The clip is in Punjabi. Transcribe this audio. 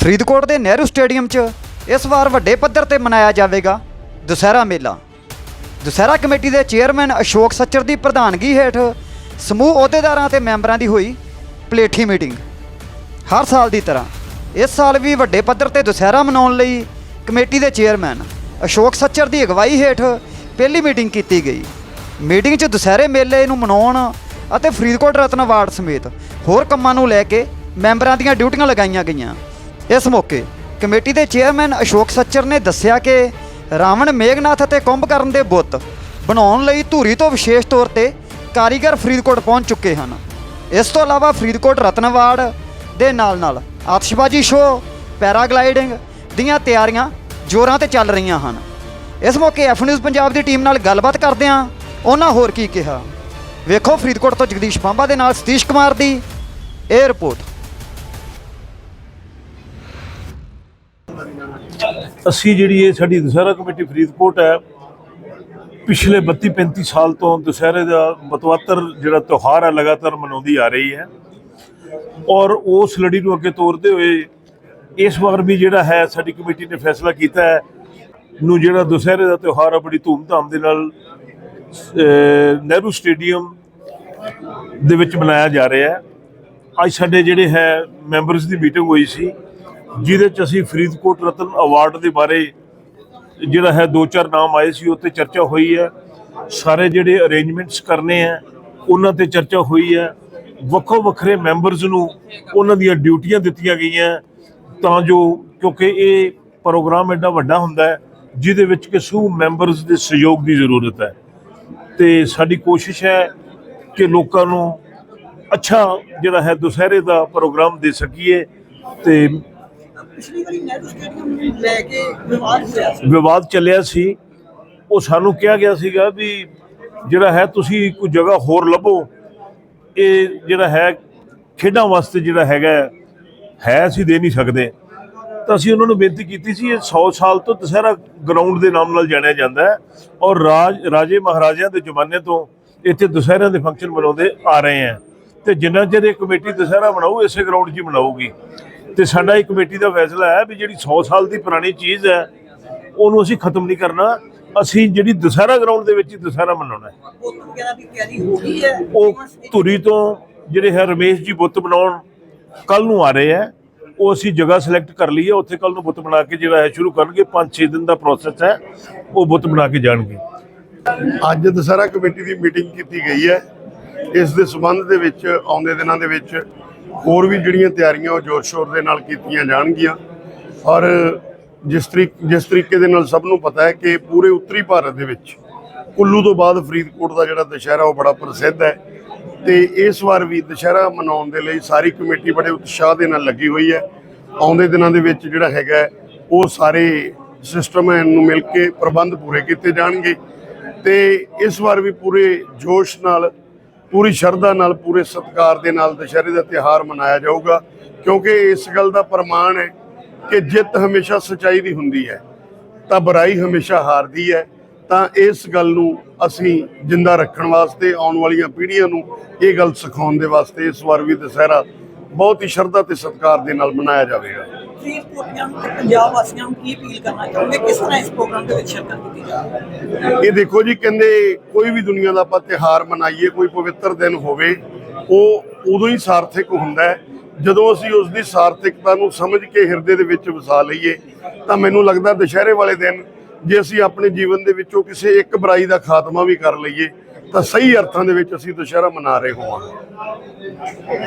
ਫਰੀਦਕੋਟ ਦੇ ਨਹਿਰੂ ਸਟੇਡੀਅਮ 'ਚ ਇਸ ਵਾਰ ਵੱਡੇ ਪੱਧਰ ਤੇ ਮਨਾਇਆ ਜਾਵੇਗਾ ਦੁਸਹਿਰਾ ਮੇਲਾ। ਦੁਸਹਿਰਾ ਕਮੇਟੀ ਦੇ ਚੇਅਰਮੈਨ ਅਸ਼ੋਕ ਸੱਚਰ ਦੀ ਪ੍ਰਧਾਨਗੀ ਹੇਠ ਸਮੂਹ ਅਹੁਦੇਦਾਰਾਂ ਤੇ ਮੈਂਬਰਾਂ ਦੀ ਹੋਈ ਪਲੇਠੀ ਮੀਟਿੰਗ। ਹਰ ਸਾਲ ਦੀ ਤਰ੍ਹਾਂ ਇਸ ਸਾਲ ਵੀ ਵੱਡੇ ਪੱਧਰ ਤੇ ਦੁਸਹਿਰਾ ਮਨਾਉਣ ਲਈ ਕਮੇਟੀ ਦੇ ਚੇਅਰਮੈਨ ਅਸ਼ੋਕ ਸੱਚਰ ਦੀ ਅਗਵਾਈ ਹੇਠ ਪਹਿਲੀ ਮੀਟਿੰਗ ਕੀਤੀ ਗਈ। ਮੀਟਿੰਗ 'ਚ ਦੁਸਹਿਰੇ ਮੇਲੇ ਨੂੰ ਮਨਾਉਣ ਅਤੇ ਫਰੀਦਕੋਟ ਰਤਨ ਅਵਾਰਡ ਸਮੇਤ ਹੋਰ ਕੰਮਾਂ ਨੂੰ ਲੈ ਕੇ ਮੈਂਬਰਾਂ ਦੀਆਂ ਡਿਊਟੀਆਂ ਲਗਾਈਆਂ ਗਈਆਂ। ਇਸ ਮੌਕੇ ਕਮੇਟੀ ਦੇ ਚੇਅਰਮੈਨ ਅਸ਼ੋਕ ਸੱਚਰ ਨੇ ਦੱਸਿਆ ਕਿ ਰਾਵਣ ਮੇਘਨਾਥ ਅਤੇ ਕੁੰਭਕਰਨ ਦੇ ਬੁੱਤ ਬਣਾਉਣ ਲਈ ਧੂਰੀ ਤੋਂ ਵਿਸ਼ੇਸ਼ ਤੌਰ ਤੇ ਕਾਰੀਗਰ ਫਰੀਦਕੋਟ ਪਹੁੰਚ ਚੁੱਕੇ ਹਨ। ਇਸ ਤੋਂ ਇਲਾਵਾ ਫਰੀਦਕੋਟ ਰਤਨਵਾੜ ਦੇ ਨਾਲ-ਨਾਲ ਆਤਿਸ਼ਬਾਜ਼ੀ ਸ਼ੋਅ, ਪੈਰਾਗਲਾਈਡਿੰਗ ਦੀਆਂ ਤਿਆਰੀਆਂ ਜ਼ੋਰਾਂ ਤੇ ਚੱਲ ਰਹੀਆਂ ਹਨ। ਇਸ ਮੌਕੇ ਐਫ ਨਿਊਜ਼ ਪੰਜਾਬ ਦੀ ਟੀਮ ਨਾਲ ਗੱਲਬਾਤ ਕਰਦਿਆਂ ਉਹਨਾਂ ਹੋਰ ਕੀ ਕਿਹਾ। ਵੇਖੋ ਫਰੀਦਕੋਟ ਤੋਂ ਜਗਦੀਸ਼ ਪਾਂਬਾ ਦੇ ਨਾਲ ਸਤੀਸ਼ ਕੁਮਾਰ ਦੀ ਇਹ ਰਿਪੋਰਟ। ਅਸੀਂ ਜਿਹੜੀ ਇਹ ਸਾਡੀ ਦੁਸਹਿਰਾ ਕਮੇਟੀ ਫਰੀਦਕੋਟ ਹੈ, ਪਿਛਲੇ 32 35 ਸਾਲ ਤੋਂ ਦੁਸਹਿਰੇ ਦਾ ਬਤਵਾਤਰ ਜਿਹੜਾ ਤਿਉਹਾਰ ਹੈ, ਲਗਾਤਾਰ ਮਨਾਉਂਦੀ ਆ ਰਹੀ ਹੈ। ਔਰ ਉਸ ਲੜੀ ਨੂੰ ਅੱਗੇ ਤੋਰਦੇ ਹੋਏ ਇਸ ਵਾਰ ਵੀ ਜਿਹੜਾ ਹੈ, ਸਾਡੀ ਕਮੇਟੀ ਨੇ ਫੈਸਲਾ ਕੀਤਾ ਹੈ ਨੂੰ ਜਿਹੜਾ ਦੁਸਹਿਰੇ ਦਾ ਤਿਉਹਾਰ ਆ, ਬੜੀ ਧੂਮਧਾਮ ਦੇ ਨਾਲ ਨਹਿਰੂ ਸਟੇਡੀਅਮ ਦੇ ਵਿੱਚ ਮਨਾਇਆ ਜਾ ਰਿਹਾ ਹੈ। ਅੱਜ ਸਾਡੇ ਜਿਹੜੇ ਹੈ, ਮੈਂਬਰਸ ਦੀ ਮੀਟਿੰਗ ਹੋਈ ਸੀ। ਜਿਹਦੇ ਚ ਅਸੀਂ ਫਰੀਦਕੋਟ ਰਤਨ ਅਵਾਰਡ ਦੇ ਬਾਰੇ ਜਿਹੜਾ ਹੈ ਦੋ ਚਾਰ ਨਾਮ ਆਏ ਸੀ ਉਹ 'ਤੇ ਚਰਚਾ ਹੋਈ ਹੈ। ਸਾਰੇ ਜਿਹੜੇ ਅਰੇਂਜਮੈਂਟਸ ਕਰਨੇ ਆ ਉਹਨਾਂ ਤੇ ਚਰਚਾ ਹੋਈ ਹੈ। ਵੱਖੋ ਵੱਖਰੇ ਮੈਂਬਰਸ ਨੂੰ ਉਹਨਾਂ ਦੀਆਂ ਡਿਊਟੀਆਂ ਦਿੱਤੀਆਂ ਗਈਆਂ ਤਾਂ ਜੋ ਕਿਉਂਕਿ ਇਹ ਪ੍ਰੋਗਰਾਮ ਐਡਾ ਵੱਡਾ ਹੁੰਦਾ ਹੈ, ਜਿਹਦੇ ਵਿੱਚ ਕਿ ਸੂ ਮੈਂਬਰਸ ਦੇ ਸਹਿਯੋਗ ਦੀ ਜ਼ਰੂਰਤ ਹੈ। ਤੇ ਸਾਡੀ ਕੋਸ਼ਿਸ਼ ਹੈ ਕਿ ਲੋਕਾਂ ਨੂੰ ਅੱਛਾ ਜਿਹੜਾ ਹੈ ਦੁਸਹਿਰੇ ਦਾ ਪ੍ਰੋਗਰਾਮ ਦੇ ਸਕੀਏ ਤੇ ਪਿਛਲੀ ਵਾਰੀ ਨਹਿਰੂ ਸਟੇਡੀਅਮ ਨੂੰ ਲੈ ਕੇ ਵਿਵਾਦ ਹੋਇਆ ਸੀ। ਵਿਵਾਦ ਚੱਲਿਆ ਸੀ। ਉਹ ਸਾਨੂੰ ਕਿਹਾ ਗਿਆ ਸੀਗਾ ਵੀ ਜਿਹੜਾ ਹੈ ਤੁਸੀਂ ਕੋਈ ਜਗ੍ਹਾ ਹੋਰ ਲੱਭੋ। ਇਹ ਜਿਹੜਾ ਹੈ ਖੇਡਾਂ ਵਾਸਤੇ ਜਿਹੜਾ ਹੈਗਾ ਹੈ, ਅਸੀਂ ਦੇ ਨਹੀਂ ਸਕਦੇ। ਤਾਂ ਅਸੀਂ ਉਹਨਾਂ ਨੂੰ ਬੇਨਤੀ ਕੀਤੀ ਸੀ ਇਹ 100 ਸਾਲ ਤੋਂ ਦੁਸਹਿਰਾ ਗਰਾਊਂਡ ਦੇ ਨਾਮ ਨਾਲ ਜਾਣਿਆ ਜਾਂਦਾ ਹੈ ਔਰ ਰਾਜ ਰਾਜੇ ਮਹਾਰਾਜਿਆਂ ਦੇ ਜ਼ਮਾਨੇ ਤੋਂ ਇੱਥੇ ਦੁਸਹਿਰਿਆਂ ਦੇ ਫੰਕਸ਼ਨ ਮਨਾਉਂਦੇ ਆ ਰਹੇ ਹੈ। ਤੇ ਜਿੰਨਾ ਚਿਰ ਇਹ ਕਮੇਟੀ ਦੁਸਹਿਰਾ ਬਣਾਊ ਇਸੇ ਗਰਾਊਂਡ 'ਚ ਹੀ ਬਣਾਊਗੀ ਤੇ ਸਾਡਾ ਇਹ ਕਮੇਟੀ ਦਾ ਫੈਸਲਾ ਹੈ ਵੀ ਜਿਹੜੀ 100 ਸਾਲ ਦੀ ਪੁਰਾਣੀ ਚੀਜ਼ ਹੈ, ਉਹਨੂੰ ਅਸੀਂ ਖਤਮ ਨਹੀਂ ਕਰਨਾ। ਅਸੀਂ ਜਿਹੜੀ ਦੁਸਹਿਰਾ ਗਰਾਊਂਡ ਦੇ ਵਿੱਚ ਹੀ ਦੁਸਹਿਰਾ ਮਨਾਉਣਾ ਹੈ। ਬੁੱਤ ਵਗੈਰਾ ਦੀ ਤਿਆਰੀ ਹੋ ਗਈ ਹੈ ਉਹ ਧੁਰੀ ਤੋਂ ਜਿਹੜੇ ਹੈ ਰਮੇਸ਼ ਜੀ ਬੁੱਤ ਬਣਾਉਣ ਕੱਲ ਨੂੰ ਆ ਰਹੇ ਹੈ। ਉਹ ਅਸੀਂ ਜਗ੍ਹਾ ਸਿਲੈਕਟ ਕਰ ਲਈ ਹੈ, ਉੱਥੇ ਕੱਲ ਨੂੰ ਬੁੱਤ ਬਣਾ ਕੇ ਜਿਹੜਾ ਹੈ ਸ਼ੁਰੂ ਕਰਨਗੇ 5-6 ਦਿਨ ਦਾ ਪ੍ਰੋਸੈਸ ਹੈ, ਉਹ ਬੁੱਤ ਬਣਾ ਕੇ ਜਾਣਗੇ। ਅੱਜ ਦੁਸਹਿਰਾ ਕਮੇਟੀ ਦੀ ਮੀਟਿੰਗ ਕੀਤੀ ਗਈ ਹੈ। ਇਸ ਦੇ ਸਬੰਧ ਦੇ ਵਿੱਚ, ਆਉਂਦੇ ਦਿਨਾਂ ਦੇ ਵਿੱਚ ਹੋਰ ਵੀ ਜਿਹੜੀਆਂ ਤਿਆਰੀਆਂ ਉਹ ਜ਼ੋਰ ਸ਼ੋਰ ਦੇ ਨਾਲ ਕੀਤੀਆਂ ਜਾਣਗੀਆਂ। ਔਰ ਜਿਸ ਤਰੀਕ, ਜਿਸ ਤਰੀਕੇ ਦੇ ਨਾਲ ਸਭ ਨੂੰ ਪਤਾ ਹੈ ਕਿ ਪੂਰੇ ਉੱਤਰੀ ਭਾਰਤ ਦੇ ਵਿੱਚ ਕੁੱਲੂ ਤੋਂ ਬਾਅਦ ਫਰੀਦਕੋਟ ਦਾ ਜਿਹੜਾ ਦੁਸ਼ਹਿਰਾ ਉਹ ਬੜਾ ਪ੍ਰਸਿੱਧ ਹੈ। ਤੇ ਇਸ ਵਾਰ ਵੀ ਦੁਸ਼ਹਿਰਾ ਮਨਾਉਣ ਦੇ ਲਈ ਸਾਰੀ ਕਮੇਟੀ ਬੜੇ ਉਤਸ਼ਾਹ ਦੇ ਨਾਲ ਲੱਗੀ ਹੋਈ ਹੈ। ਆਉਂਦੇ ਦਿਨਾਂ ਦੇ ਵਿੱਚ ਜਿਹੜਾ ਹੈਗਾ ਉਹ ਸਾਰੇ ਸਿਸਟਮ ਨੂੰ ਮਿਲ ਕੇ ਪ੍ਰਬੰਧ ਪੂਰੇ ਕੀਤੇ ਜਾਣਗੇ। ਤੇ ਇਸ ਵਾਰ ਵੀ ਪੂਰੇ ਜੋਸ਼ ਨਾਲ ਪੂਰੀ ਸ਼ਰਧਾ ਨਾਲ, ਪੂਰੇ ਸਤਿਕਾਰ ਦੇ ਨਾਲ ਦੁਸ਼ਹਿਰੇ ਦਾ ਤਿਉਹਾਰ ਮਨਾਇਆ ਜਾਊਗਾ। ਕਿਉਂਕਿ ਇਸ ਗੱਲ ਦਾ ਪ੍ਰਮਾਣ ਹੈ ਕਿ ਜਿੱਤ ਹਮੇਸ਼ਾ ਸਚਾਈ ਦੀ ਹੁੰਦੀ ਹੈ। ਤਾਂ ਬੁਰਾਈ ਹਮੇਸ਼ਾ ਹਾਰਦੀ ਹੈ। ਤਾਂ ਇਸ ਗੱਲ ਨੂੰ ਅਸੀਂ ਜਿੰਦਾ ਰੱਖਣ ਵਾਸਤੇ, ਆਉਣ ਵਾਲੀਆਂ ਪੀੜ੍ਹੀਆਂ ਨੂੰ ਇਹ ਗੱਲ ਸਿਖਾਉਣ ਦੇ ਵਾਸਤੇ ਇਸ ਵਾਰ ਵੀ ਦੁਸਹਿਰਾ ਬਹੁਤ ਹੀ ਸ਼ਰਧਾ ਤੇ ਸਤਿਕਾਰ ਦੇ ਨਾਲ ਮਨਾਇਆ ਜਾਵੇਗਾ। ਫਰੀਦਕੋਟੀਆਂ ਨੂੰ ਤੇ ਪੰਜਾਬ ਵਾਸੀਆਂ ਨੂੰ ਕੀ ਅਪੀਲ ਕਰਨਾ ਚਾਹੁੰਦੇ ਕਿਸ ਤਰ੍ਹਾਂ ਇਸ ਪ੍ਰੋਗਰਾਮ ਦੇ ਵਿੱਚ ਸ਼ਿਰਕਤ ਕੀਤੀ ਜਾਵੇ ਇਹ ਦੇਖੋ ਜੀ, ਕਹਿੰਦੇ ਕੋਈ ਵੀ ਦੁਨੀਆ ਦਾ ਆਪਾਂ ਤਿਹਾਰ ਮਨਾਈਏ, ਕੋਈ ਪਵਿੱਤਰ ਦਿਨ ਹੋਵੇ, ਉਹ ਉਦੋਂ ਹੀ ਸਾਰਥਕ ਹੁੰਦਾ ਹੈ। ਜਦੋਂ ਅਸੀਂ ਉਸ ਦੀ ਸਾਰਥਿਕਤਾ ਨੂੰ ਸਮਝ ਕੇ ਹਿਰਦੇ ਦੇ ਵਿੱਚ ਵਸਾ ਲਈਏ, ਤਾਂ ਮੈਨੂੰ ਲੱਗਦਾ ਦੁਸ਼ਹਿਰੇ ਵਾਲੇ ਦਿਨ ਜੇ ਅਸੀਂ ਆਪਣੇ ਜੀਵਨ ਦੇ ਵਿੱਚੋਂ ਕਿਸੇ ਇੱਕ ਬੁਰਾਈ ਦਾ ਖਾਤਮਾ ਵੀ ਕਰ ਲਈਏ, ਤਾਂ ਸਹੀ ਅਰਥਾਂ ਦੇ ਵਿੱਚ ਅਸੀਂ ਦੁਸ਼ਹਿਰਾ ਮਨਾ ਰਹੇ ਹੋਵਾਂਗੇ।